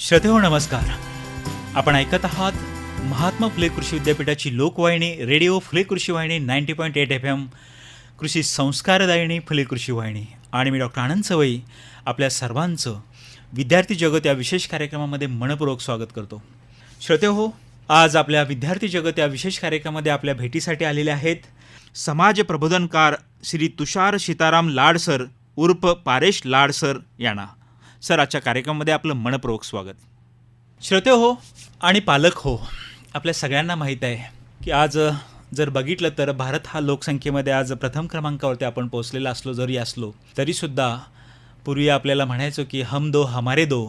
श्रद्धेव नमस्कार. आपण ऐकत आहात महात्मा फुले कृषी विद्यापीठाची लोकवाहिनी radio Phule Krushi Vahini ninety point eight F M कृषी संस्कारदायिनी फुले कृषी वाहिनी. आणि मी डॉक्टर आनंद सवई आपल्या सर्वांचं विद्यार्थी जगत या विशेष कार्यक्रमामध्ये मनपूर्वक स्वागत करतो. श्रोतेहो आज आपल्या विद्यार्थी जगत या विशेष कार्यक्रमामध्ये आपल्या भेटीसाठी आलेले आहेत समाज प्रबोधनकार श्री तुषार सीताराम लाडसर उर्फ पारेश लाडसर यांना. सर आजच्या कार्यक्रमामध्ये आपलं मनपूर्वक स्वागत. श्रोते हो आणि पालक हो आपल्या सगळ्यांना माहीत आहे की आज जर बघितलं तर भारत हा लोकसंख्येमध्ये आज प्रथम क्रमांकावरती आपण पोचलेला असलो जरी असलो तरीसुद्धा पूर्वी आपल्याला म्हणायचो की हम दो हमारे दो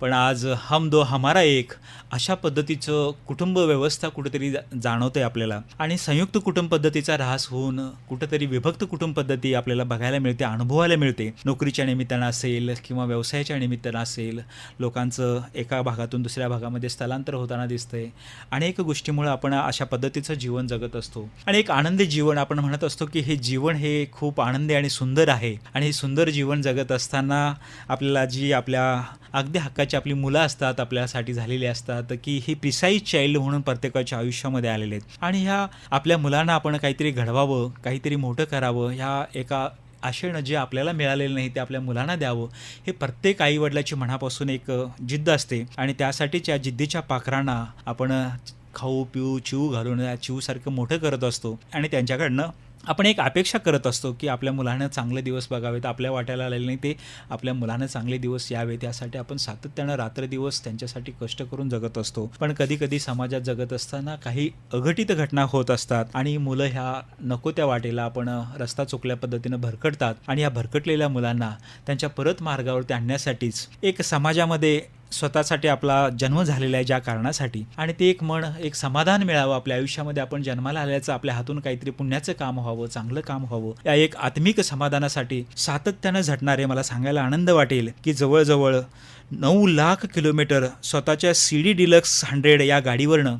पण आज हम दो हमारा एक अशा पद्धतीचं कुटुंब व्यवस्था कुठेतरी जा जाणवते आपल्याला. आणि संयुक्त कुटुंब पद्धतीचा ऱ्हास होऊन कुठेतरी विभक्त कुटुंब पद्धती आपल्याला बघायला मिळते अनुभवायला मिळते. नोकरीच्या निमित्तानं असेल किंवा व्यवसायाच्या निमित्तानं असेल लोकांचं एका भागातून दुसऱ्या भागामध्ये स्थलांतर होताना दिसतंय. अनेक गोष्टीमुळे आपण अशा पद्धतीचं जीवन जगत असतो. आणि एक आनंदी जीवन आपण म्हणत असतो की हे जीवन हे खूप आनंदी आणि सुंदर आहे. आणि हे सुंदर जीवन जगत असताना आपल्याला जी आपल्या अगदी प्रत्येकाची आपली मुलं असतात आपल्यासाठी झालेली असतात की ही प्रिसाईज चाइल्ड म्हणून प्रत्येकाच्या आयुष्यामध्ये आलेले आहेत. आणि ह्या आपल्या मुलांना आपण काहीतरी घडवावं काहीतरी मोठं करावं ह्या एका आशेनं जे आपल्याला मिळालेलं नाही ते आपल्या मुलांना द्यावं हे प्रत्येक आईवडिलाची मनापासून एक जिद्द असते. आणि त्यासाठीच या जिद्दीच्या पाखरांना आपण खाऊ पिऊ चिऊ घालून या चिवसारखं मोठं करत असतो. आणि त्यांच्याकडनं आपण एक अपेक्षा करत असतो की आपल्या मुलांना चांगले दिवस बघावेत आपल्या वाट्याला आलेले नाही ते आपल्या मुलांना चांगले दिवस यावेत यासाठी आपण सातत्यानं रात्रदिवस त्यांच्यासाठी कष्ट करून जगत असतो. पण कधी कधी समाजात जगत असताना काही अघटित घटना होत असतात आणि मुलं ह्या नको त्या वाटेला आपण रस्ता चुकल्या पद्धतीनं भरकटतात आणि या भरकटलेल्या मुलांना त्यांच्या परत मार्गावरती आणण्यासाठीच एक समाजामध्ये स्वतःसाठी आपला जन्म झालेला आहे ज्या कारणासाठी. आणि ते एक मन एक समाधान मिळावं आपल्या आयुष्यामध्ये. आपण जन्माला आल्याचं आपल्या हातून काहीतरी पुण्याचं काम व्हावं चांगलं काम व्हावं. या एक आत्मिक समाधानासाठी सातत्यानं झटणारे मला सांगायला आनंद वाटेल की जवळजवळ नऊ लाख किलोमीटर स्वतःच्या सी डी डिलक्स हंड्रेड या गाडीवरनं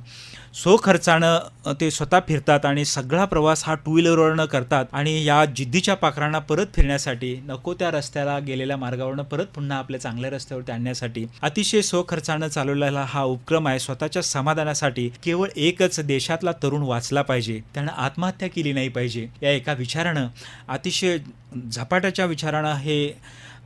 सो खर्चानं ते स्वतः फिरतात आणि सगळा प्रवास हा टू व्हीलरवरनं करतात आणि या जिद्दीच्या पाखरांना परत फिरण्यासाठी नको त्या रस्त्याला गेलेल्या मार्गावरनं परत पुन्हा आपल्या चांगल्या रस्त्यावरती आणण्यासाठी. अतिशय सो खर्चानं चालवलेला हा उपक्रम आहे स्वतःच्या समाधानासाठी केवळ एकच देशातला तरुण वाचला पाहिजे. त्यानं आत्महत्या केली नाही पाहिजे. या एका विचारानं अतिशय झपाट्याच्या विचारानं हे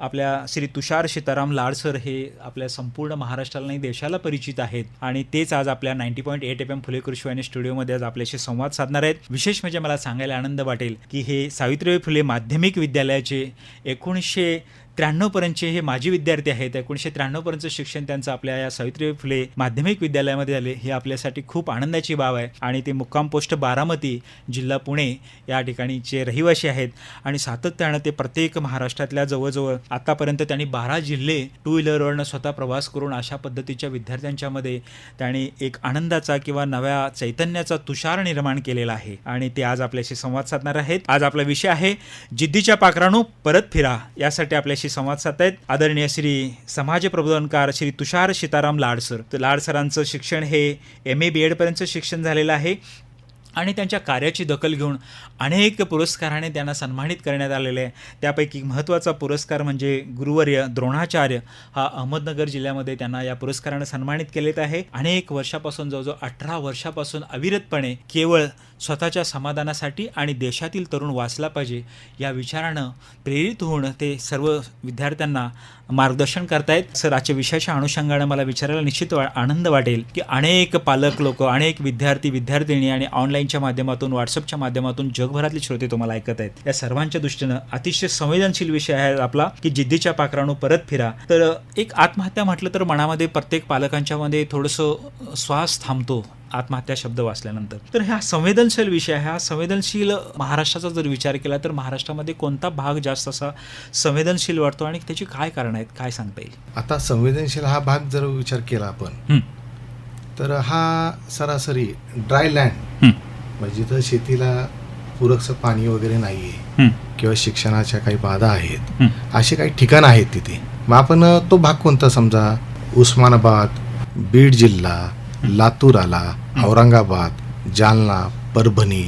आपल्या श्री तुषार सीताराम लाडसर हे आपल्या संपूर्ण महाराष्ट्राला नाही देशाला परिचित आहेत. आणि तेच आज आपल्या ninety point eight F M Phule Krushi स्टुडिओमध्ये आज आपल्याशी संवाद साधणार आहेत. विशेष म्हणजे मला सांगायला आनंद वाटेल की हे सावित्रीबाई फुले माध्यमिक विद्यालयाचे एकोणीसशे त्र्याण्णवपर्यंतचे हे माजी विद्यार्थी आहेत एकोणीसशे त्र्याण्णवपर्यंतचं शिक्षण त्यांचं आपल्या या सावित्रीबाई फुले माध्यमिक विद्यालयामध्ये झाले हे आपल्यासाठी खूप आनंदाची बाब आहे. आणि ते मुक्काम पोस्ट बारामती जिल्हा पुणे या ठिकाणीचे रहिवासी आहेत आणि सातत्यानं ते प्रत्येक महाराष्ट्रातल्या जवळजवळ आतापर्यंत त्यांनी बारा जिल्हे टू व्हीलरवरनं स्वतः प्रवास करून अशा पद्धतीच्या विद्यार्थ्यांच्यामध्ये त्यांनी एक आनंदाचा किंवा नव्या चैतन्याचा तुषार निर्माण केलेला आहे. आणि ते आज आपल्याशी संवाद साधणार आहेत. आज आपला विषय आहे जिद्दीच्या पाखराणू परत फिरा. यासाठी आपल्याशी संवाद साधतायत. आदरणीय श्री समाज प्रबोधनकार श्री तुषार सीताराम लाडसर. तर लाडसरांचं शिक्षण हे एम ए बी एडपर्यंतचं शिक्षण झालेलं आहे. आणि त्यांच्या कार्याची दखल घेऊन अनेक पुरस्काराने त्यांना सन्मानित करण्यात आलेले आहे. त्यापैकी महत्त्वाचा पुरस्कार म्हणजे गुरुवर्य द्रोणाचार्य हा अहमदनगर जिल्ह्यामध्ये त्यांना या पुरस्काराने सन्मानित केलेत आहे. अनेक वर्षापासून जवळजवळ अठरा वर्षापासून अविरतपणे केवळ स्वतःच्या समाधानासाठी आणि देशातील तरुण वाचला पाहिजे या विचारानं प्रेरित होऊन ते सर्व विद्यार्थ्यांना मार्गदर्शन करतायत. सर आजच्या विषयाच्या अनुषंगानं मला विचारायला निश्चित वा आनंद वाटेल की अनेक पालक लोक अनेक विद्यार्थी विद्यार्थिनी आणि ऑनलाईन ऑनलाईनच्या माध्यमातून व्हॉट्सअपच्या माध्यमातून जगभरातले श्रोते तुम्हाला ऐकत आहेत. या सर्वांच्या दृष्टीनं अतिशय संवेदनशील विषय आहे आपला की जिद्दीच्या पाखराणू परत फिरा. तर एक आत्महत्या म्हटलं तर मनामध्ये प्रत्येक पालकांच्या मध्ये थोडंसं श्वास थांबतो आत्महत्या शब्द वाचल्यानंतर. तर हा संवेदनशील विषय आहे. हा संवेदनशील महाराष्ट्राचा जर विचार केला तर महाराष्ट्रामध्ये कोणता भाग जास्त असा संवेदनशील वाटतो आणि त्याची काय कारण आहेत काय सांगता येईल? आता संवेदनशील हा भाग जर विचार केला आपण तर हा सरासरी ड्राय लँड म्हणजे जिथं शेतीला पुरकसं पाणी वगैरे नाही आहे किंवा शिक्षणाच्या काही बाधा आहेत. असे काही ठिकाणं आहेत तिथे. मग आपण तो भाग कोणता समजा? उस्मानाबाद बीड जिल्हा लातूर आला औरंगाबाद जालना परभणी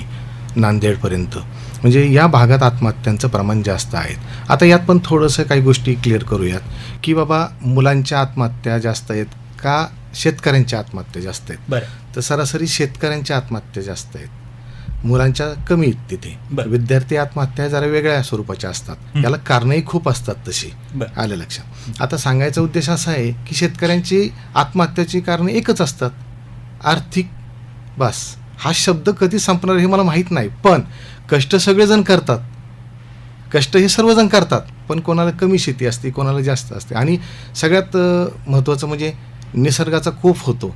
नांदेडपर्यंत. म्हणजे या भागात आत्महत्यांचं प्रमाण जास्त आहेत आता यात पण थोडंसं काही गोष्टी क्लिअर करूयात. की बाबा मुलांच्या आत्महत्या जास्त आहेत का शेतकऱ्यांच्या आत्महत्या जास्त आहेत? बरं. तर सरासरी शेतकऱ्यांच्या आत्महत्या जास्त आहेत. मुलांच्या कमी आहेत तिथे. विद्यार्थी आत्महत्या जरा वेगळ्या स्वरूपाच्या असतात. याला कारणंही खूप असतात तशी. आलं लक्षात. आता सांगायचा उद्देश असा आहे की शेतकऱ्यांची आत्महत्याची कारणं एकच असतात. आर्थिक बस. हा शब्द कधी संपणार हे मला माहीत नाही पण कष्ट सगळेजण करतात. कष्ट हे सर्वजण करतात पण कोणाला कमी शेती असते कोणाला जास्त असते. आणि सगळ्यात महत्त्वाचं म्हणजे निसर्गाचा कोप होतो.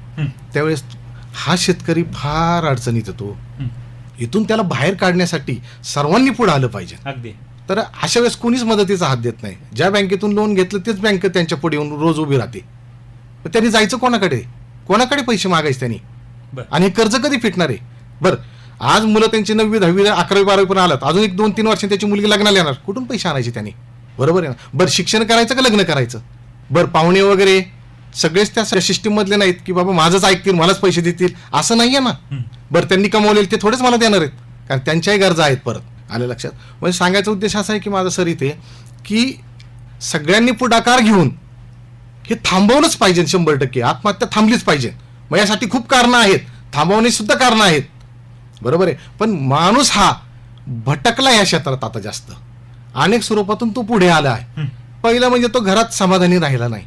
त्यावेळेस हा शेतकरी फार अडचणीत येतो. इथून त्याला बाहेर काढण्यासाठी सर्वांनी पुढे आलं पाहिजे. अगदी. तर अशा वेळेस कोणीच मदतीचा हात देत नाही. ज्या बँकेतून लोन घेतलं तेच बँक त्यांच्या पुढे येऊन रोज उभी राहते. मग त्यांनी जायचं कोणाकडे? कोणाकडे पैसे मागायचे त्यांनी? आणि कर्ज कधी फिटणार आहे? बरं आज मुलं त्यांची नववी दहावी अकरावी बारावी पण आलात अजून एक दोन तीन वर्षांनी त्याची मुलगी लग्नाला येणार. कुठून पैसे आणायचे त्यांनी? बरोबर आहे ना? बरं शिक्षण करायचं का लग्न करायचं? बरं पाहुणे वगैरे सगळेच त्या सिस्टीम मधले नाहीत की बाबा माझंच ऐकतील मलाच पैसे देतील. असं नाहीये ना. हं, बरं त्यांनी कमवलेले ते थोडेच मला देणार आहेत. कारण त्यांच्याही गरजा आहेत परत आलं लक्षात. म्हणजे सांगायचा उद्देश असा आहे की माझा सर इथे की सगळ्यांनी पुढाकार घेऊन हे थांबवलंच पाहिजे शंभर टक्के. आत्महत्या थांबलीच पाहिजे. मग यासाठी खूप कारणं आहेत. थांबवण्याची सुद्धा कारणं आहेत. बरोबर आहे. पण माणूस हा भटकला या क्षेत्रात आता जास्त. अनेक स्वरूपातून तो पुढे आला आहे. पहिलं म्हणजे तो घरात समाधानी राहिला नाही.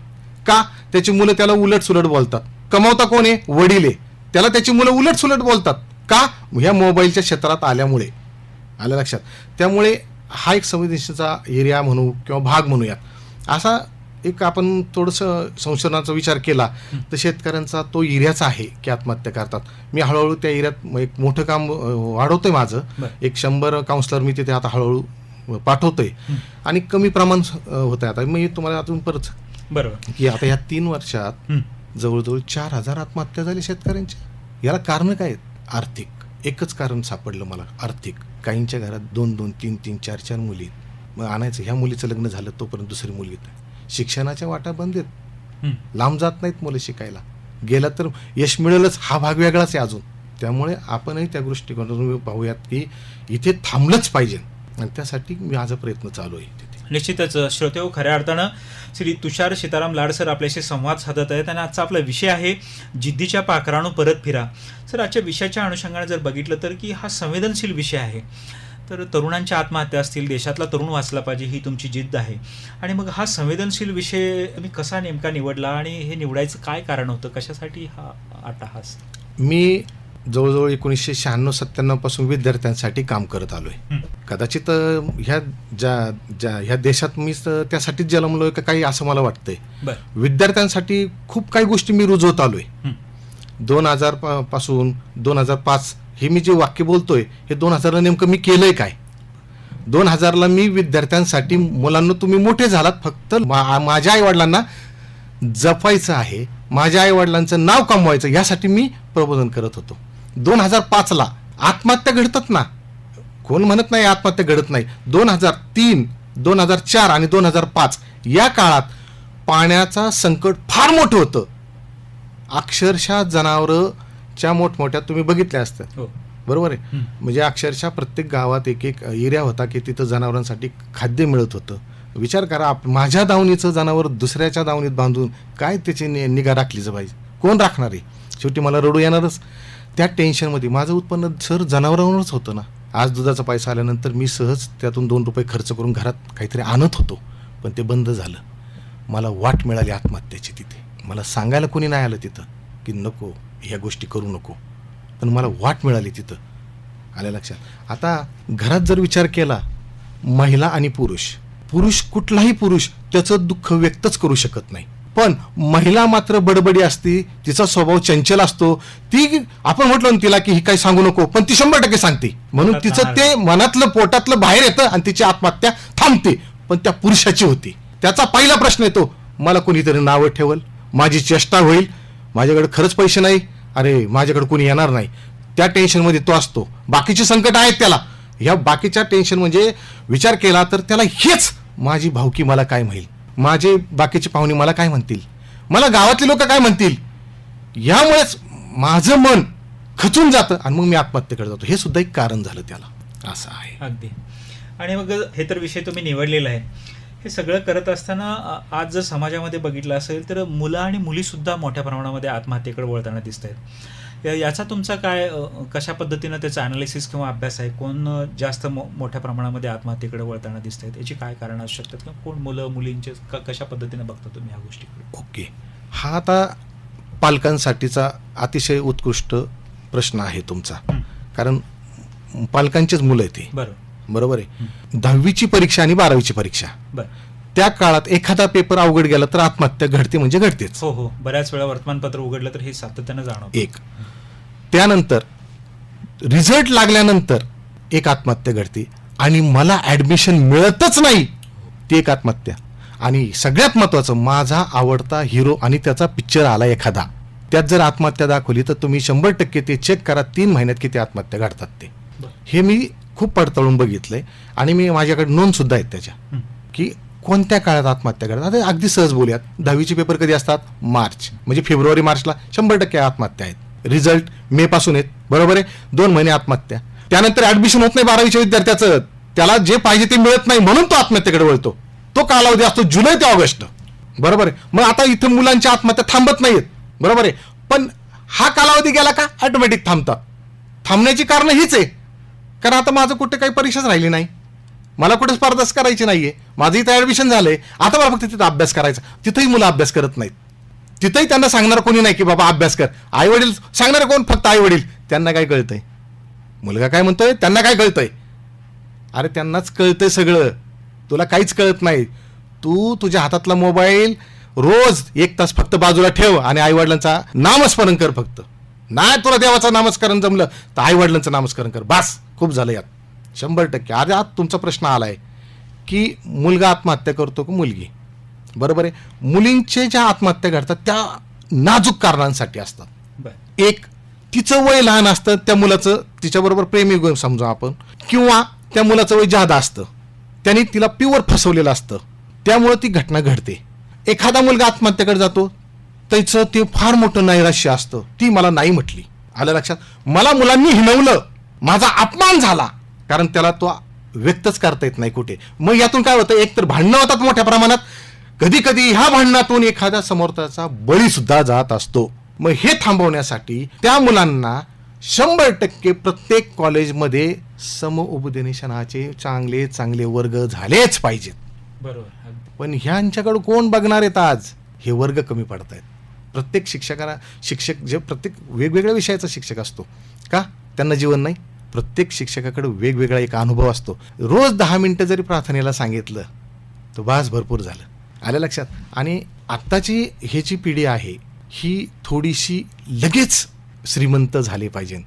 का त्याची मुलं त्याला उलट सुलट बोलतात. कमावता कोण आहे? वडील आहे. त्याला त्याची मुलं उलट सुलट बोलतात. का? ह्या मोबाईलच्या क्षेत्रात आल्यामुळे. आलं लक्षात. त्यामुळे हा एक संवेदनशीलचा एरिया म्हणू किंवा भाग म्हणूयात. असा एक आपण थोडंसं संशोधनाचा विचार केला तर शेतकऱ्यांचा तो एरियाचा आहे की आत्महत्या करतात. मी हळूहळू त्या एरियात एक मोठं काम वाढवतोय माझं. एक शंभर काउन्सिलर मी तिथे आता हळूहळू पाठवतोय. आणि कमी प्रमाण होत आहे आता. मी तुम्हाला अजून परत बरोबर. की आता या तीन वर्षात जवळजवळ चार हजार आत्महत्या झाली शेतकऱ्यांच्या याला कारण काय आहेत? आर्थिक. एकच कारण सापडलं मला. आर्थिक. काहींच्या घरात दोन दोन तीन तीन चार चार मुली. मग आणायचं. ह्या मुलीचं लग्न झालं तोपर्यंत दुसरी नाही. शिक्षणाच्या वाटा बंद आहेत. लांब जात नाहीत मुलं शिकायला. गेला तर यश मिळेलच. हा भाग वेगळाच आहे अजून. त्यामुळे आपणही त्या दृष्टिकोनातून पाहूयात की इथे थांबलंच पाहिजे. आणि त्यासाठी माझा प्रयत्न चालू आहे निश्चितच श्रोते हो खऱ्या अर्थानं श्री तुषार सीताराम लाड सर आपल्याशी संवाद साधत आहेत आणि आजचा आपला विषय आहे जिद्दीच्या पाखराणू परत फिरा. सर आजच्या विषयाच्या अनुषंगाने जर बघितलं तर की हा संवेदनशील विषय आहे. तर तरुणांच्या आत्महत्या असतील देशातला तरुण वाचला पाहिजे ही तुमची जिद्द आहे. आणि मग हा संवेदनशील विषय मी कसा नेमका निवडला आणि हे निवडायचं काय कारण होतं? कशासाठी हा आटाहास मी जवळजवळ एकोणीसशे शहाण्णव सत्त्याण्णवपासून विद्यार्थ्यांसाठी काम करत आलोय. हं. कदाचित ह्या ज्या ज्या ह्या देशात मी त्यासाठीच जन्मलोय का काही असं मला वाटतंय. विद्यार्थ्यांसाठी खूप काही गोष्टी मी रुजवत आलोय. हं. दोन हजारपासून दोन हजार पाच हे मी जे वाक्य बोलतोय हे दोन हजारला नेमकं मी केलंय काय? दोन हजारला मी विद्यार्थ्यांसाठी मुलांना तुम्ही मोठे झालात फक्त माझ्या आईवडिलांना जपायचं आहे माझ्या आईवडिलांचं नाव कमवायचं यासाठी मी प्रबोधन करत होतो. दोन हजार पाचला आत्महत्या घडतात ना. कोण म्हणत नाही आत्महत्या घडत नाही. दोन हजार तीन दोन हजार चार आणि दोन हजार पाच या काळात पाण्याचा संकट फार मोठं होतं. अक्षरशः जनावरच्या मोठमोठ्या तुम्ही बघितल्या असत्या हो. बरोबर आहे. म्हणजे अक्षरशः प्रत्येक गावात एक एक एरिया होता की तिथं जनावरांसाठी खाद्य मिळत होतं. विचार करा आप माझ्या दावणीचं जनावर दुसऱ्याच्या दावणीत बांधून काय त्याची नि निगा राखलीच पाहिजे कोण राखणार आहे? शेवटी मला रडू येणारच. त्या टेन्शनमध्ये माझं उत्पन्न सर जनावरांवरच होतं ना. आज दुधाचा पैसा आल्यानंतर मी सहज त्यातून दोन रुपये खर्च करून घरात काहीतरी आणत होतो पण ते बंद झालं. मला वाट मिळाली आत्महत्याची तिथे. मला सांगायला कोणी नाही आलं तिथं की नको ह्या गोष्टी करू नको. पण मला वाट मिळाली तिथं. आल्या लक्षात. आता घरात जर विचार केला महिला आणि पुरुष पुरुष कुठलाही पुरुष त्याचं दुःख व्यक्तच करू शकत नाही. पण महिला मात्र बडबडी असती तिचा स्वभाव चंचल असतो. ती आपण म्हटलं ना तिला की ही काही सांगू नको पण ती शंभर टक्के सांगते. म्हणून तिचं. ते मनातलं पोटातलं बाहेर येतं आणि तिची आत्महत्या थांबते. पण त्या पुरुषाची होती. त्याचा पहिला प्रश्न येतो मला कोणीतरी नावं ठेवल? माझी चेष्टा होईल? माझ्याकडे खरंच पैसे नाही? अरे माझ्याकडे कोणी येणार नाही. त्या टेन्शनमध्ये तो असतो. बाकीचे संकट आहेत त्याला. ह्या बाकीच्या टेन्शन म्हणजे विचार केला तर त्याला हेच माझी भावकी मला काय म्हणेल? माझे बाकीचे पाहुणे मला काय म्हणतील? मला गावातले लोक काय म्हणतील? यामुळेच माझं मन खचून जातं आणि मग मी आत्महत्येकडे जातो. हे सुद्धा एक कारण झालं त्याला. असं आहे. अगदी. आणि मग हे तर विषय तुम्ही निवडलेला आहे. हे सगळं करत असताना आज जर समाजामध्ये बघितलं असेल तर मुलं आणि मुलीसुद्धा मोठ्या प्रमाणामध्ये आत्महत्येकडे वळताना दिसत आहेत याचा तुमचा काय कशा पद्धतीनं त्याचा अनालिसिस किंवा अभ्यास आहे? कोण जास्त मोठ्या प्रमाणामध्ये आत्महत्येकडे वळताना दिसत आहेत याची काय कारणं असू शकतात? किंवा कोण मुलं मुलींचे कशा पद्धतीने बघता तुम्ही या गोष्टीकडे? ओके. हा आता पालकांसाठीचा अतिशय उत्कृष्ट प्रश्न आहे तुमचा. कारण पालकांचेच मुलं आहे ते. बरं. बरोबर आहे? दहावीची परीक्षा आणि बारावीची परीक्षा. बरं. त्या काळात एखादा पेपर अवघड गेला तर आत्महत्या घडते म्हणजे घडतेच. हो हो. बऱ्याच वेळा वर्तमानपत्र उघडलं तर हे सातत्यानं जाणवतं. एक. त्यानंतर रिझल्ट लागल्यानंतर एक आत्महत्या घडते आणि मला ऍडमिशन मिळतच नाही ती एक आत्महत्या. आणि सगळ्यात महत्वाचं माझा आवडता हिरो आणि त्याचा पिक्चर आला एखादा. त्यात जर आत्महत्या दाखवली तर तुम्ही शंभर टक्के ते चेक करा तीन महिन्यात किती आत्महत्या घडतात ते. हे मी खूप पडताळून बघितलंय आणि मी माझ्याकडे नोंद सुद्धा आहेत त्याच्या. की कोणत्या काळात आत्महत्या करतात? आता अगदी सहज बोलूयात. दहावीचे पेपर कधी असतात? मार्च. म्हणजे फेब्रुवारी मार्चला शंभर टक्के आत्महत्या आहेत. रिझल्ट मे पासून आहेत. बरोबर आहे? दोन महिने आत्महत्या. त्यानंतर ऍडमिशन होत नाही बारावीच्या विद्यार्थ्याचं. त्याला जे पाहिजे ते मिळत नाही म्हणून तो आत्महत्येकडे वळतो. तो कालावधी असतो जुलै ते ऑगस्ट. बरोबर आहे? मग आता इथं मुलांच्या आत्महत्या थांबत नाहीत बरोबर आहे? पण हा कालावधी गेला का? ऑटोमॅटिक थांबतात. थांबण्याची कारण हीच आहे. कारण आता माझं कुठे काही परीक्षाच राहिली नाही. मला कुठे स्पर्धाच करायची नाहीये. माझं इथं ऍडमिशन झालंय. आता मला फक्त तिथं अभ्यास करायचा. तिथंही मुलं अभ्यास करत नाहीत. तिथंही त्यांना सांगणार कोणी नाही की बाबा अभ्यास कर. आई वडील सांगणार कोण? फक्त आई वडील त्यांना काय कळतंय? मुलगा काय म्हणतोय? त्यांना काय कळतंय? अरे त्यांनाच कळतंय सगळं. तुला काहीच कळत नाही. तू तुझ्या हातातला मोबाईल रोज एक तास फक्त बाजूला ठेव आणि आईवडिलांचा नामस्मरण कर फक्त. नाही तुला देवाचं नामस्मरण जमलं तर आईवडिलांचं नामस्करण नामस्मरण कर. बास खूप झालं यात. शंभर टक्के. अरे आज तुमचा प्रश्न आलाय की मुलगा आत्महत्या करतो की मुलगी? बरोबर आहे? मुलींचे ज्या आत्महत्या घडतात त्या नाजूक कारणांसाठी असतात. एक तिचं वय लहान असतं त्या मुलाचं तिच्याबरोबर प्रेमी गुण समजू आपण. किंवा त्या मुलाचं वय जादा असतं. त्याने तिला प्युअर फसवलेलं असतं. त्यामुळं ती घटना घडते. एखादा मुलगा आत्महत्येकडे जातो त्याचं ते फार मोठं नैराश्य असतं. ती मला नाही म्हटली. आलं लक्षात? मला मुलांनी हिणवलं. माझा अपमान झाला. कारण त्याला तो व्यक्तच करता येत नाही कुठे. मग यातून काय होतं? एक तर भांडणं होतात मोठ्या प्रमाणात. कधी कधी ह्या भांडणातून एखाद्या समोरचा बळी सुद्धा जात असतो. मग हे थांबवण्यासाठी त्या मुलांना शंभर टक्के प्रत्येक कॉलेजमध्ये समउपदेशनाचे चांगले चांगले वर्ग झालेच पाहिजेत. बरोबर पण ह्यांच्याकडे कोण बघणार आहेत आज? हे वर्ग कमी पडत आहेत प्रत्येक शिक्षकाला शिक्षक जे प्रत्येक वेगवेगळ्या विषयाचा शिक्षक असतो. का? त्यांना जीवन नाही. प्रत्येक शिक्षकाकडे वेगवेगळा एक अनुभव असतो. रोज दहा मिनटं जरी प्रार्थनेला सांगितलं तर बास भरपूर झालं. आलं लक्षात? आणि आत्ताची हे जी पिढी आहे ही थोडीशी लगेच श्रीमंत झाली पाहिजे.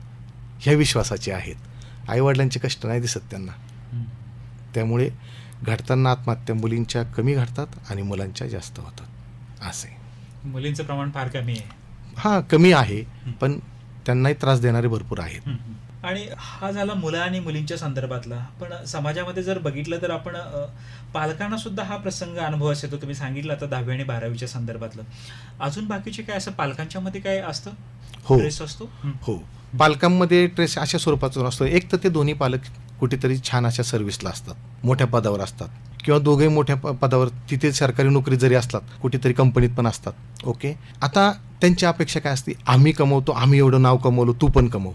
ह्या विश्वासाची आहेत. आईवडिलांचे कष्ट नाही दिसत त्यांना. त्यामुळे घडताना आत्महत्या मुलींच्या कमी घडतात आणि मुलांच्या जास्त होतात. असे. मुलींचं प्रमाण फार कमी आहे. हां कमी आहे. पण त्यांनाही त्रास देणारे भरपूर आहेत. आणि हा झाला मुलं आणि मुलींच्या संदर्भातला. पण समाजामध्ये जर बघितलं तर आपण पालकांना सुद्धा हा प्रसंग अनुभव असेल तो तुम्ही सांगितलं आता दहावी आणि बारावीच्या संदर्भातलं. अजून बाकीचे काय असं पालकांच्या मध्ये काय असतं? हो. Stress असतो? हं. पालकांमध्ये ट्रेस अशा स्वरूपाचा असतो. एक तर ते दोन्ही पालक कुठेतरी छान अशा सर्व्हिसला असतात. मोठ्या पदावर असतात. किंवा दोघेही मोठ्या पदावर तिथे सरकारी नोकरी जरी असतात कुठेतरी कंपनीत पण असतात. ओके आता त्यांची अपेक्षा काय असते? आम्ही कमवतो आम्ही एवढं नाव कमवलं तू पण कमव.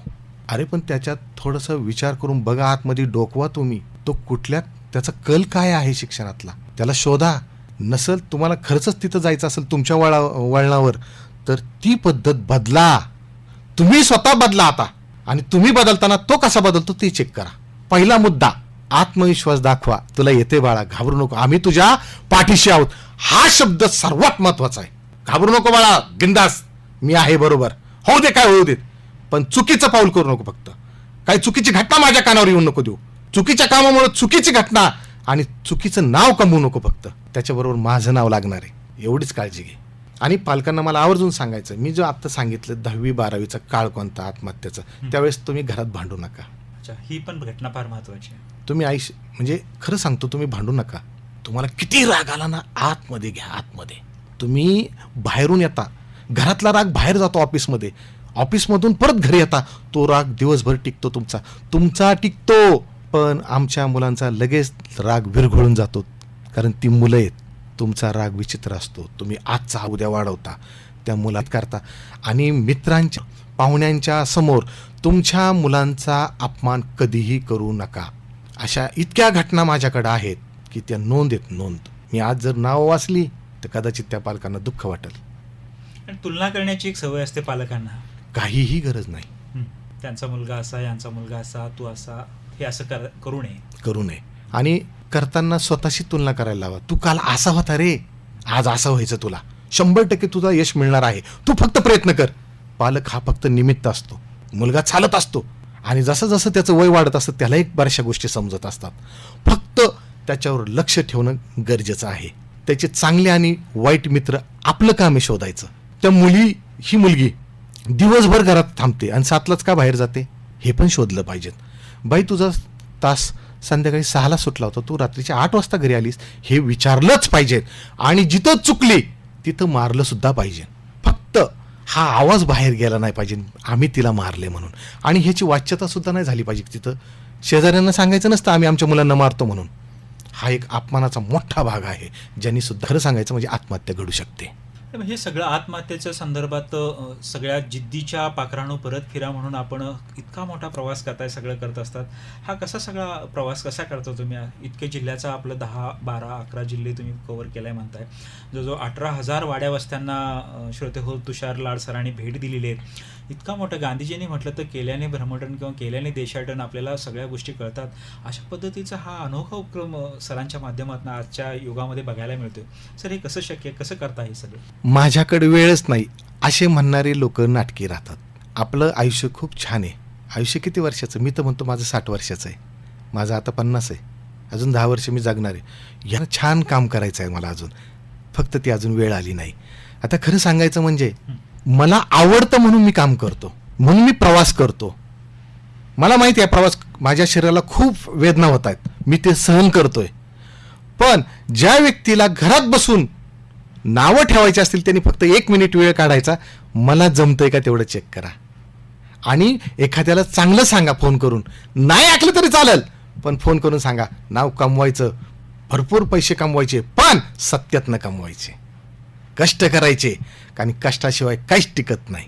अरे पण त्याच्यात थोडंसं विचार करून बघा आतमध्ये डोकवा तुम्ही. तो कुठल्या त्याचा कल काय आहे शिक्षणातला? त्याला शोधा. नसल तुम्हाला खरंच तिथं जायचं असेल तुमच्या वळा वळणावर तर ती पद्धत बदला. तुम्ही स्वतः बदला आता. आणि तुम्ही बदलताना तो कसा बदलतो ते चेक करा. पहिला मुद्दा आत्मविश्वास दाखवा. तुला येते बाळा घाबरू नको. आम्ही तुझ्या पाठीशी आहोत. हा शब्द सर्वात महत्त्वाचा आहे. घाबरू नको बाळा बिंदास. मी आहे बरोबर. होऊ दे काय होऊ देत. पण चुकीचं पाऊल करू नको फक्त. काही चुकीची घटना माझ्या कानावर येऊन नको देऊ. चुकीच्या कामामुळे चुकीची घटना आणि चुकीचं नाव कमवू नको फक्त. त्याच्याबरोबर माझं नाव लागणार आहे. एवढीच काळजी घे. आणि पालकांना मला आवर्जून सांगायचं मी जो आत्ता सांगितलं दहावी बारावीचा काळ कोणता आत्महत्येचा त्यावेळेस तुम्ही घरात भांडू नका. अच्छा ही पण घटना फार महत्वाची आहे. तुम्ही आईश म्हणजे खरं सांगतो तुम्ही भांडू नका. तुम्हाला किती राग आला ना आतमध्ये घ्या आतमध्ये. तुम्ही बाहेरून येता. घरातला राग बाहेर जातो ऑफिसमध्ये. ऑफिसमधून परत घरी येता. तो राग दिवसभर टिकतो तुमचा. तुमचा टिकतो पण आमच्या मुलांचा लगेच राग विरघळून जातो. कारण ती मुलं आहेत. तुमचा राग विचित्र असतो. तुम्ही आजचा हा उद्या वाढवता. त्या मुलात करता. आणि मित्रांच्या पाहुण्यांच्या समोर तुमच्या मुलांचा अपमान कधीही करू नका. अशा इतक्या घटना माझ्याकडे आहेत की त्या नोंद आहेत नोंद. मी आज जर नाव वाचली तर कदाचित त्या पालकांना दुःख वाटेल. आणि तुलना करण्याची एक सवय असते पालकांना. काहीही गरज नाही. त्यांचा मुलगा असा यांचा मुलगा असा तू असा हे असं कर करू नये. करू नये. आणि करताना स्वतःशी तुलना करायला लावा. तू काल असा होता रे. आज असं व्हायचं तुला. शंभर टक्के तुझा यश मिळणार आहे. तू फक्त प्रयत्न कर. पालक हा फक्त निमित्त असतो. मुलगा चालत असतो. आणि जसं जसं त्याचं वय वाढत असतं त्याला एक बऱ्याचशा गोष्टी समजत असतात. फक्त त्याच्यावर लक्ष ठेवणं गरजेचं आहे. त्याचे चांगले आणि वाईट मित्र आपलं काम आहे शोधायचं. त्या मुली ही मुलगी दिवसभर घरात थांबते आणि सातलाच का बाहेर जाते? हे पण शोधलं पाहिजेत. बाई तुझा तास संध्याकाळी सहाला सुटला होता. तू रात्रीच्या आठ वाजता घरी आलीस. हे विचारलंच पाहिजे आणि जिथं चुकली तिथं मारलं सुद्धा पाहिजे फक्त हा आवाज बाहेर गेला नाही पाहिजे आम्ही तिला मारले म्हणून. आणि ह्याची वाच्यता सुद्धा नाही झाली पाहिजे तिथं. शेजाऱ्यांना सांगायचं नसतं आम्ही आमच्या मुलांना मारतो म्हणून. हा एक अपमानाचा मोठा भाग आहे. ज्यांनी सुद्धा खरं सांगायचं म्हणजे आत्महत्या घडू शकते. हे सगळं आत्महत्येच्या संदर्भात सगळ्या जिद्दीच्या पाखरानं परत फिरा म्हणून आपण इतका मोठा प्रवास करताय सगळं करत असतात. हा कसा सगळा प्रवास कसा करता तुम्ही? इतके जिल्ह्याचा आपलं दहा बारा अकरा जिल्हे तुम्ही कव्हर केलाय म्हणताय. जो जो अठरा हजार वाड्या वस्त्यांना श्रोते हो तुषार लाड सरांनी भेट दिलेली आहे इतका मोठं गांधीजींनी म्हटलं तर केल्याने भ्रमटन किंवा केल्याने देशाटन आपल्याला सगळ्या गोष्टी कळतात. अशा पद्धतीचा हा अनोखा उपक्रम सरांच्या माध्यमातून आजच्या युगामध्ये बघायला मिळतो सर हे कसं शक्य कसं करता हे सगळं? माझ्याकडे वेळच नाही असे म्हणणारे लोक नाटकी राहतात. आपलं आयुष्य खूप छान आहे. आयुष्य किती वर्षाचं? मी तर म्हणतो माझं साठ वर्षाचं आहे. माझं आता पन्नास आहे. अजून दहा वर्ष मी जगणार आहे. यानं छान काम करायचं आहे मला अजून. फक्त ती अजून वेळ आली नाही. आता खरं सांगायचं म्हणजे मला आवडतं म्हणून मी काम करतो. म्हणून मी प्रवास करतो. मला माहिती आहे प्रवास माझ्या शरीराला खूप वेदना होत आहेत. मी ते सहन करतोय. पण ज्या व्यक्तीला घरात बसून नावं ठेवायची असतील त्यांनी फक्त एक मिनिट वेळ काढायचा. मला जमतंय का तेवढं चेक करा. आणि एखाद्याला चांगलं सांगा फोन करून. नाही ऐकलं तरी चालेल पण फोन करून सांगा. नाव कमवायचं. भरपूर पैसे कमवायचे पण सत्यातनं कमवायचे. कष्ट करायचे कारण कष्टाशिवाय काहीच टिकत नाही.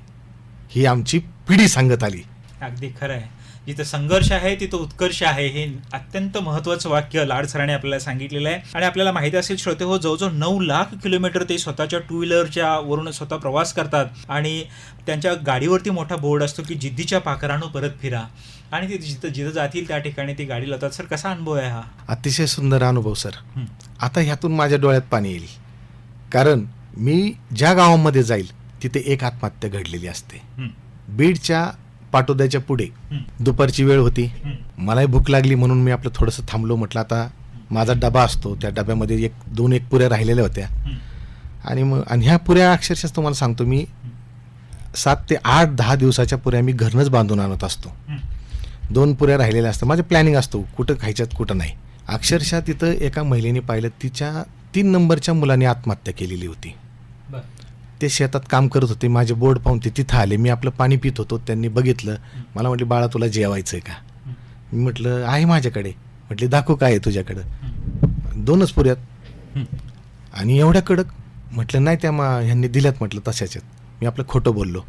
ही आमची पिढी सांगत आली. अगदी खरं आहे. जिथं संघर्ष आहे तिथं उत्कर्ष आहे हे अत्यंत महत्वाचं वाक्य लाड सरांनी आपल्याला सांगितलेलं आहे. आणि आपल्याला माहिती असेल श्रोते हो जवळजवळ नऊ लाख किलोमीटर ते स्वतःच्या टू व्हीलरच्या वरून स्वतः प्रवास करतात. आणि त्यांच्या गाडीवरती मोठा बोर्ड असतो की जिद्दीच्या पाखरानं परत फिरा. आणि ते जिथं जिथं जातील त्या ठिकाणी ती गाडी लावतात. सर कसा अनुभव आहे हा? अतिशय सुंदर अनुभव सर. आता ह्यातून माझ्या डोळ्यात पाणी येईल. कारण मी ज्या गावामध्ये जाईल तिथे एक आत्महत्या घडलेली असते. बीडच्या पाटोद्याच्या पुढे. दुपारची वेळ होती. मलाही भूक लागली म्हणून मी आपलं थोडंसं थांबलो म्हटलं आता माझा डबा असतो त्या डब्यामध्ये एक दोन एक पुऱ्या राहिलेल्या होत्या. आणि मग आणि ह्या पुऱ्या अक्षरशः तुम्हाला सांगतो मी सात ते आठ दहा दिवसाच्या पुऱ्या मी घरनंच बांधून आणत असतो. दोन पुऱ्या राहिलेल्या असतात माझं प्लॅनिंग असतो कुठं खायच्यात कुठं नाही अक्षरशः तिथं एका महिलेने पाहिलं तिच्या तीन नंबरच्या मुलाने आत्महत्या केलेली होती. ते शेतात काम करत होते माझे बोर्ड पाहून ते तिथं आले. मी आपलं पाणी पित होतो त्यांनी बघितलं. मला म्हटले बाळा तुला जेवायचं आहे का? मी म्हटलं आहे माझ्याकडे. म्हटले दाखवू काय आहे तुझ्याकडं. दोनच पुऱ्यात. आणि एवढ्या कडक? म्हटलं नाही त्या मा ह्यांनी दिल्यात म्हटलं तशाच्यात. मी आपलं खोटं बोललो.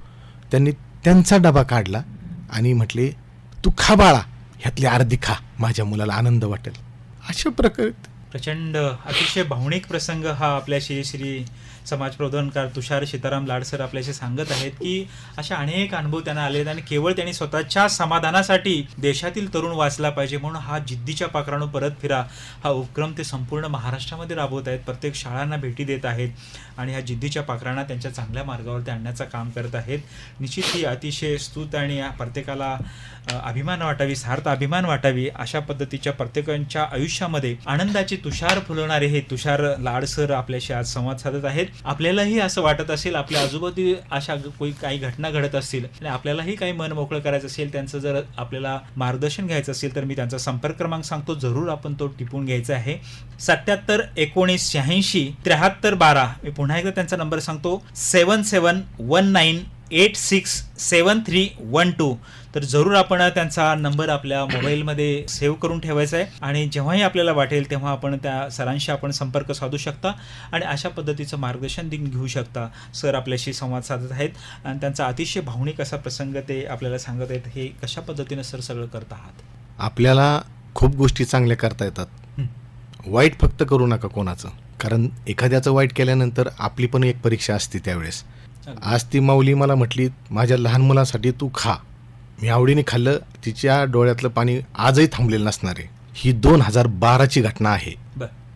त्यांनी त्यांचा डबा काढला आणि म्हटले तू खा बाळा. ह्यातली अर्धी खा. माझ्या मुलाला आनंद वाटेल. अशा प्रकारे. प्रचंड अतिशय भावनिक प्रसंग हा आपल्या श्री श्री समाजप्रबोधनकार तुषार सीताराम लाडसर आपल्याशी सांगत आहेत की अशा अनेक अनुभव त्यांना आले आहेत आणि केवळ त्यांनी स्वतःच्या समाधानासाठी देशातील तरुण वाचला पाहिजे म्हणून हा जिद्दीच्या पाखरानं परत फिरा. हा उपक्रम ते संपूर्ण महाराष्ट्रामध्ये राबवत आहेत. प्रत्येक शाळांना भेटी देत आहेत आणि ह्या जिद्दीच्या पाखरांना त्यांच्या चांगल्या मार्गावरती आणण्याचं काम करत आहेत. निश्चित ही अतिशय स्तुत आणि प्रत्येकाला अभिमान वाटावी सार्थ अभिमान वाटावी अशा पद्धतीच्या प्रत्येकांच्या आयुष्यामध्ये आनंदाचे तुषार फुलवणारे हे तुषार लाडसर आपल्याशी आज संवाद साधत आहेत. आपल्यालाही असं वाटत असेल आपल्या आजूबाजू अशा कोई काही घटना घडत असतील आणि आपल्यालाही काही मन मोकळं करायचं असेल त्यांचं जर आपल्याला मार्गदर्शन घ्यायचं असेल तर मी त्यांचा संपर्क क्रमांक सांगतो जरूर आपण तो टिपून घ्यायचा आहे. सत्याहत्तर एकोणीस शहाऐंशी त्र्याहत्तर बारा मी पुन्हा एकदा त्यांचा नंबर सांगतो seven seven one nine eight six seven three one two. तर जरूर आपण त्यांचा नंबर आपल्या मोबाईलमध्ये सेव्ह करून ठेवायचा आहे. आणि जेव्हाही आपल्याला वाटेल तेव्हा आपण त्या सरांशी आपण संपर्क साधू शकता आणि अशा पद्धतीचं मार्गदर्शन देखील घेऊ शकता. सर आपल्याशी संवाद साधत आहेत आणि त्यांचा अतिशय भावनिक असा प्रसंग ते आपल्याला सांगत आहेत हे कशा पद्धतीनं सर सगळं करत आहात? आपल्याला खूप गोष्टी चांगल्या करता येतात. वाईट फक्त करू नका कोणाचं. कारण एखाद्याचं वाईट केल्यानंतर आपली पण एक परीक्षा असते त्यावेळेस. आज ती माऊली मला म्हटली माझ्या लहान मुलासाठी तू खा. मी आवडीने खाल्लं तिच्या डोळ्यातलं पाणी आजही थांबलेलं नसणार आहे. ही दोन हजार बाराची घटना आहे.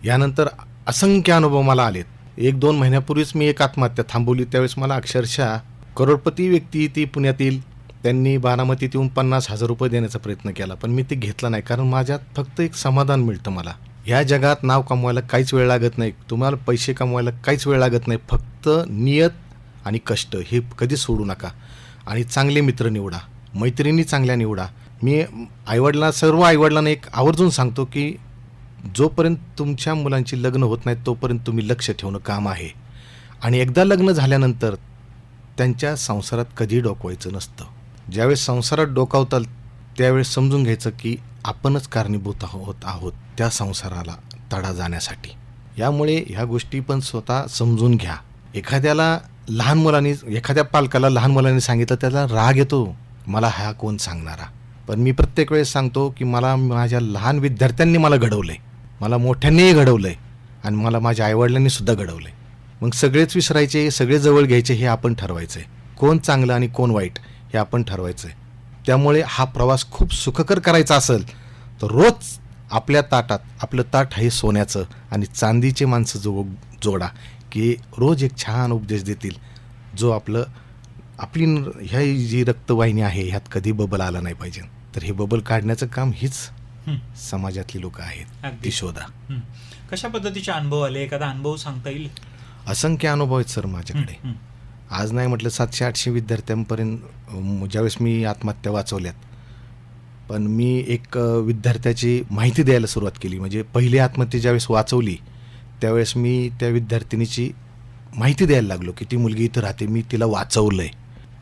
यानंतर असंख्य अनुभव मला आलेत. एक दोन महिन्यापूर्वीच मी एक आत्महत्या थांबवली त्यावेळेस मला अक्षरशः करोडपती व्यक्ती ती पुण्यातील त्यांनी बारामतीत येऊन पन्नास हजार रुपये देण्याचा प्रयत्न केला पण मी ते घेतला नाही कारण माझ्यात फक्त एक समाधान मिळतं मला. या जगात नाव कमवायला काहीच वेळ लागत नाही. तुम्हाला पैसे कमवायला काहीच वेळ लागत नाही. फक्त नियत आणि कष्ट हे कधी सोडू नका. आणि चांगले मित्र निवडा. मैत्रिणी चांगल्या निवडा. मी आईवडिला सर्व आईवडिलांना एक आवर्जून सांगतो की जोपर्यंत तुमच्या मुलांची लग्न होत नाहीत तोपर्यंत तुम्ही लक्ष ठेवणं काम आहे. आणि एकदा लग्न झाल्यानंतर त्यांच्या संसारात कधी डोकवायचं नसतं. ज्यावेळेस संसारात डोकावताल त्यावेळेस समजून घ्यायचं की आपणच कारणीभूत आहोत आहोत त्या संसाराला तडा जाण्यासाठी. यामुळे ह्या गोष्टी पण स्वतः समजून घ्या. एखाद्याला लहान मुलांनी एखाद्या पालकाला लहान मुलांनी सांगितलं त्याला राग येतो मला हा कोण सांगणारा? पण मी प्रत्येक वेळेस सांगतो की मला माझ्या लहान विद्यार्थ्यांनी मला घडवलंय. मला मोठ्यांनीही घडवलंय आणि मला माझ्या आईवडिलांनी सुद्धा घडवलंय. मग सगळेच विसरायचे सगळे जवळ घ्यायचे हे आपण ठरवायचं आहे कोण चांगलं आणि कोण वाईट हे आपण ठरवायचं आहे त्यामुळे हा प्रवास खूप सुखकर करायचा असेल तर रोज आपल्या ताटात आपलं ताट हे सोन्याचं आणि चांदीचे माणसं जो जोडा. की रोज एक छान उपदेश देतील. जो आपलं आपली ह्या जी रक्तवाहिनी आहे ह्यात कधी बबल आला नाही पाहिजे. तर हे बबल काढण्याचं काम हीच. समाजातली लोक आहेत. ती शोधा. कशा पद्धतीचे अनुभव आले? एखादा अनुभव सांगता येईल? असंख्य अनुभव आहेत सर माझ्याकडे. आज नाही म्हटलं सातशे आठशे विद्यार्थ्यांपर्यंत ज्यावेळेस मी आत्महत्या वाचवल्यात. पण मी एक विद्यार्थ्याची माहिती द्यायला सुरुवात केली. म्हणजे पहिली आत्महत्या ज्यावेळेस वाचवली त्यावेळेस मी त्या विद्यार्थिनीची माहिती द्यायला लागलो की ती मुलगी इथं राहते मी तिला वाचवलंय.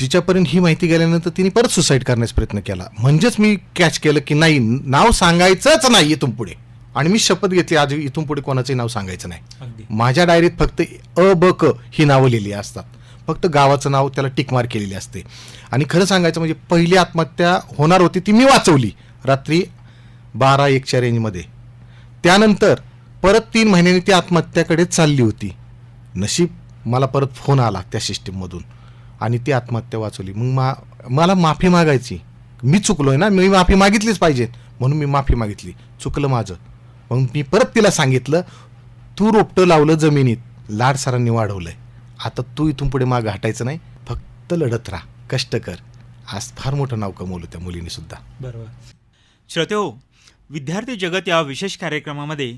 तिच्यापर्यंत ही माहिती गेल्यानंतर तिने परत सुसाईड करण्याचा प्रयत्न केला. म्हणजेच मी कॅच केलं की नाही नाव सांगायचंच नाही इथून पुढे. आणि मी शपथ घेतली आज इथून पुढे कोणाचंही नाव सांगायचं नाही. माझ्या डायरीत फक्त अ ब क ही नावं लिहिली असतात. फक्त गावाचं नाव त्याला टिकमार केलेली असते. आणि खरं सांगायचं म्हणजे पहिली आत्महत्या होणार होती ती मी वाचवली. रात्री बारा एकच्या रेंजमध्ये त्यानंतर परत तीन महिन्यांनी ती आत्महत्याकडे चालली होती. नशीब मला परत फोन आला त्या सिस्टीममधून. आणि ती आत्महत्या वाचवली. मग मा मला माफी मागायची. मी चुकलो आहे ना मी माफी मागितलीच पाहिजे. म्हणून मी माफी मागितली. चुकलं माझं. मग मी परत तिला सांगितलं तू रोपटं लावलं जमिनीत. लाड सरांनी आहे आता तू इथून पुढे माग हटायचं नाही. फक्त लढत राहा. कष्ट कर. आज फार मोठं नाव कमवलं त्या मुलीने सुद्धा. बरोबर. श्रोतेहो विद्यार्थी जगत या विशेष कार्यक्रमामध्ये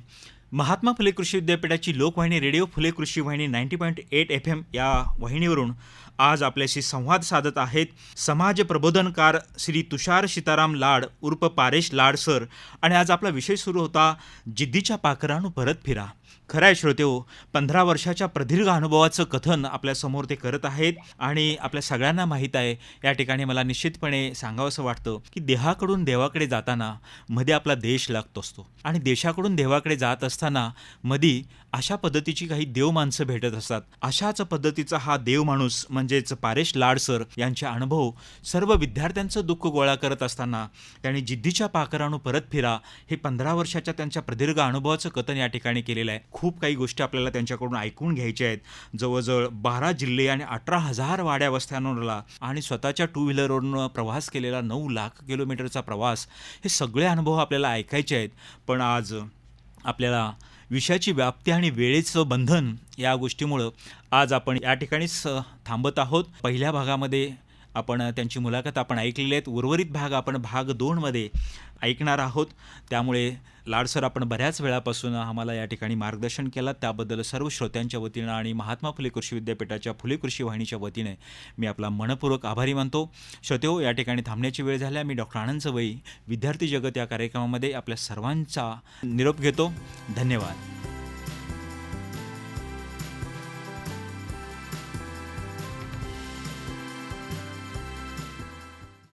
महात्मा फुले कृषी विद्यापीठाची लोकवाहिनी radio Phule Krushi Vahini ninety point eight F M या वाहिनीवरून आज आपल्याशी संवाद साधत आहेत समाज प्रबोधनकार श्री तुषार सीताराम लाड उर्फ पारेश लाड सर. आणि आज आपला विषय सुरू होता जिद्दीच्या पाखरानु परत फिरा. खरं आहे श्रोतेहो पंधरा वर्षाच्या प्रदीर्घ अनुभवाचं कथन आपल्यासमोर ते करत आहेत आणि आपल्या सगळ्यांना माहीत आहे. या ठिकाणी मला निश्चितपणे सांगावंसं वाटतं की देहाकडून देवाकडे जाताना मध्ये आपला देश लागत असतो. आणि देशाकडून देवाकडे जात असताना मध्ये अशा पद्धतीची काही देव माणसं भेटत असतात. अशाच पद्धतीचा हा देव माणूस म्हणजेच पारेश लाड सर यांचे अनुभव सर्व विद्यार्थ्यांचं दुःख गोळा करत असताना त्यांनी जिद्दीच्या पाकरानु परत फिरा हे पंधरा वर्षाच्या त्यांच्या प्रदीर्घ अनुभवाचं कथन या ठिकाणी केलेलं आहे. खूप काही गोष्टी आपल्याला त्यांच्याकडून ऐकून घ्यायच्या आहेत. जवळजवळ बारा जिल्हे आणि अठरा हजार वाड्या वस्त्यांवरला आणि स्वतःच्या टू व्हीलरवरून प्रवास केलेला नऊ लाख किलोमीटरचा प्रवास हे सगळे अनुभव आपल्याला ऐकायचे आहेत. पण आज आपल्याला विषयाची व्याप्ती आणि वेळेचं बंधन या गोष्टीमुळं आज आपण या ठिकाणीच थांबत आहोत. पहिल्या भागामध्ये आपण त्यांची मुलाखत आपण ऐकलेली आहेत. उर्वरित भाग आपण भाग दोनमध्ये ऐकणार आहोत. त्यामुळे लाडसर आपण बऱ्याच वेळापासून आम्हाला या ठिकाणी मार्गदर्शन केलं. त्याबद्दल सर्व श्रोत्यांच्या वतीनं आणि महात्मा फुले कृषी विद्यापीठाच्या फुले कृषी वाहिनीच्या वतीने मी आपला मनपूर्वक आभारी मानतो. श्रोतेहो या ठिकाणी थांबण्याची वेळ झाल्या मी डॉक्टर आनंद सवई विद्यार्थी जगत या कार्यक्रमामध्ये आपल्या सर्वांचा निरोप घेतो. धन्यवाद.